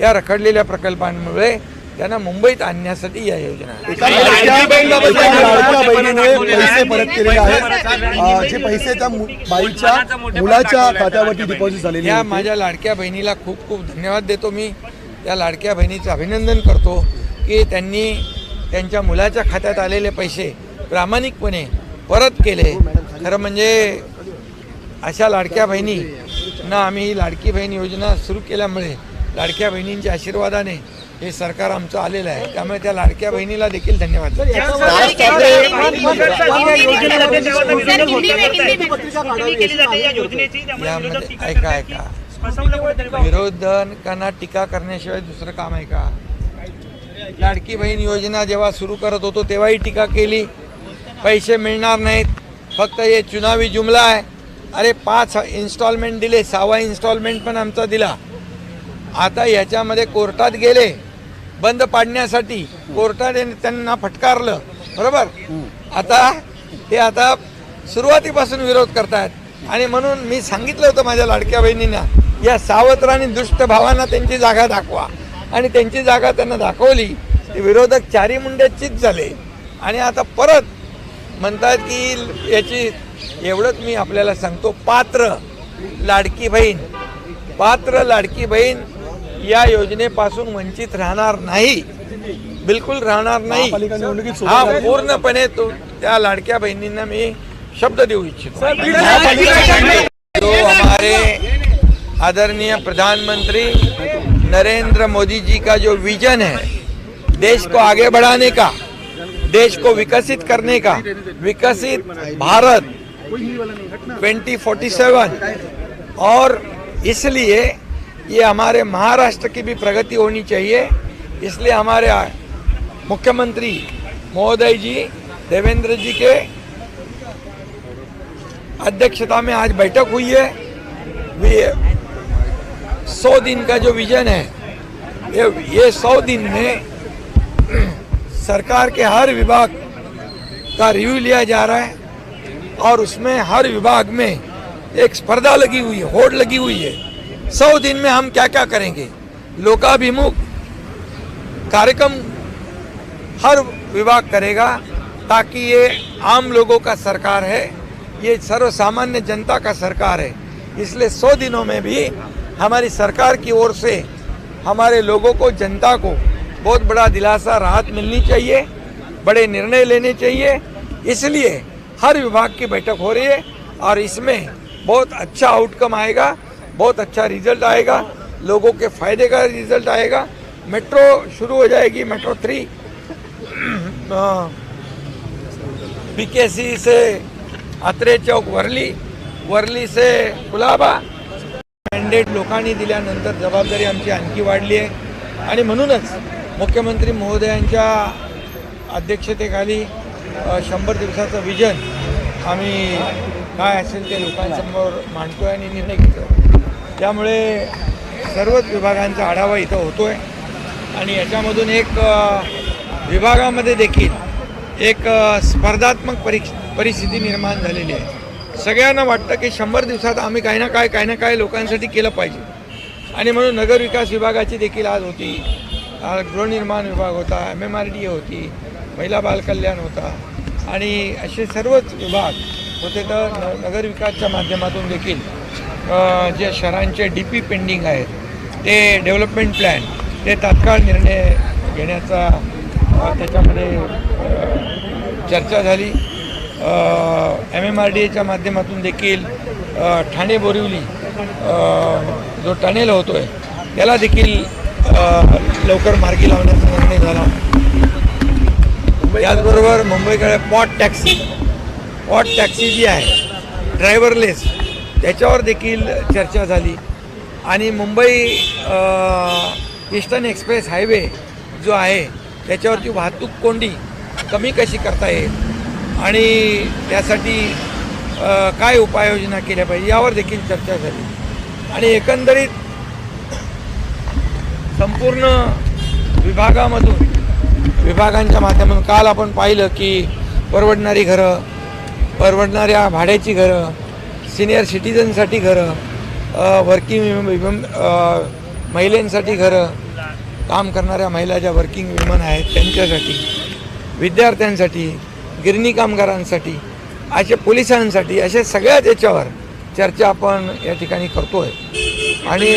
या रखडलेल्या प्रकल्पांमुळे त्यांना मुंबईत आणण्यासाठी या योजना पैसे परत केलेले आहेत. अं, जे पैसे त्या मु- बाईच्या मुलाच्या खात्यावरती डिपॉझिट झालेले या. माझ्या लाडक्या बहिणीला खूप खूप धन्यवाद देतो मी. त्या लाडक्या बहिणीचं अभिनंदन करतो की त्यांनी त्यांच्या मुलाच्या खात्यात आलेले पैसे प्रामाणिकपणे परत केले. खरं म्हणजे अशा लाडक्या बहिणींना आम्ही ही लाडकी बहीण योजना सुरू केल्यामुळे लाडक्या बहिणींच्या आशीर्वादाने हे सरकार आमचं आलेलं आहे. त्यामुळे त्या लाडक्या बहिणीला देखील धन्यवाद. ऐका ऐका. विरोधकांना टीका करण्याशिवाय दुसरं काम आहे का? लाडकी बहीण योजना जेव्हा सुरू करत होतो तेव्हाही टीका केली. पैसे मिळणार नाहीत. फक्त हे चुनावी जुमला आहे. अरे पाच इन्स्टॉलमेंट दिले सहावा इन्स्टॉलमेंट पण आमचा दिला. आता याच्यामध्ये कोर्टात गेले बंद पाडण्यासाठी कोर्टाने त्यांना फटकारलं बरोबर? आता ते आता सुरुवातीपासून विरोध करतायत. आणि म्हणून मी सांगितलं होतं माझ्या लाडक्या बहिणींना या सावत्र आणि दुष्ट भावांना त्यांची जागा दाखवा. आणि त्यांची जागा त्यांना दाखवली. ते विरोधक चारी मुंड्याचीच झाले. आणि आता परत म्हणतात की याची एवढंच मी आपल्याला सांगतो पात्र लाडकी बहीण पात्र लाडकी बहीण या योजनेपासून वंचित राहणार नाही. बिलकुल राहणार नाही. हा पूर्णपणे तो त्या लाडक्या बहिणींना मी शब्द देऊ इच्छितो. जो हमारे आदरणीय प्रधानमंत्री नरेंद्र मोदी जी का जो विजन है देश को आगे बढ़ाने का देश को विकसित करने का विकसित भारत 2047 और इसलिए ये हमारे महाराष्ट्र की भी प्रगति होनी चाहिए। इसलिए हमारे मुख्यमंत्री महोदय जी, देवेंद्र जी के अध्यक्षता में आज बैठक हुई है। सौ दिन का जो विजन है, ये ये सौ दिन में सरकार के हर विभाग का रिव्यू लिया जा रहा है और उसमें हर विभाग में एक स्पर्धा लगी हुई है, होड़ लगी हुई है। सौ दिन में हम क्या क्या करेंगे? लोकाभिमुख कार्यक्रम हर विभाग करेगा ताकि ये आम लोगों का सरकार है, ये सर्वसामान्य जनता का सरकार है। इसलिए सौ दिनों में भी हमारी सरकार की ओर से हमारे लोगों को, जनता को बहुत बड़ा दिलासा राहत मिलनी चाहिए, बड़े निर्णय लेने चाहिए। इसलिए हर विभाग की बैठक हो रही है और इसमें बहुत अच्छा आउटकम आएगा। बहुत अच्छा रिजल्ट आएगा लोगों के फायदे का रिजल्ट आएगा। मेट्रो शुरू हो जाएगी मेट्रो थ्री बीकेसी से अत्रे चौक वरली। वरली से कुलाबा। मॅन्डेट लोकांनी दिल्यानंतर जबाबदारी आमची आणखी वाढली आहे. आणि म्हणूनच मुख्यमंत्री महोदयांच्या अध्यक्षतेखाली शंभर दिवसाचं विजन आम्ही काय असेल ते लोकांसमोर मांडतो आहे आणि निर्णय घेतो त्यामुळे सर्वच विभागांचा आढावा इथं होतो आहे आणि याच्यामधून एक विभागामध्ये देखील एक स्पर्धात्मक परि परिस्थिती निर्माण झालेली आहे. सगळ्यांना वाटतं की शंभर दिवसात आम्ही काही ना काय काही ना काय लोकांसाठी केलं पाहिजे. आणि म्हणून नगरविकास विभागाची देखील आज होती. आज गृहनिर्माण विभाग होता एम एम आर डी होती महिला बालकल्याण होता. आणि असे सर्वच विभाग होते तर न नगरविकासच्या माध्यमातून देखील जे शहरांचे डी पी पेंडिंग आहेत ते डेव्हलपमेंट प्लॅन ते तात्काळ निर्णय घेण्याचा त्याच्यामध्ये चर्चा झाली. एम एम आर डी एच्या माध्यमातून देखील ठाणे बोरिवली जो टनेल होतो आहे त्याला देखील लवकर मार्गी लावण्याचा निर्णय झाला. याचबरोबर मुंबईकडे पॉट टॅक्सी ऑट टॅक्सी जी आहे. ड्रायव्हरलेस त्याच्यावर देखील चर्चा झाली. आणि मुंबई ईस्टर्न एक्सप्रेस हायवे जो आहे त्याच्यावरची वाहतूक कोंडी कमी कशी करता येईल? आणि त्यासाठी काय उपाययोजना केल्या पाहिजे? यावर देखील चर्चा झाली. आणि एकंदरीत संपूर्ण विभागामधून विभागांच्या माध्यमातून काल आपण पाहिलं की परवडणारी घरं परवडणाऱ्या भाड्याची घरं सिनियर सिटीजनसाठी घरं वर्किंग महिलांसाठी घरं काम करणाऱ्या महिला ज्या वर्किंग विमन आहेत त्यांच्यासाठी विद्यार्थ्यांसाठी गिरणी कामगारांसाठी असे पोलिसांसाठी अशा सगळ्याच याच्यावर चर्चा आपण या ठिकाणी करतो आहे आणि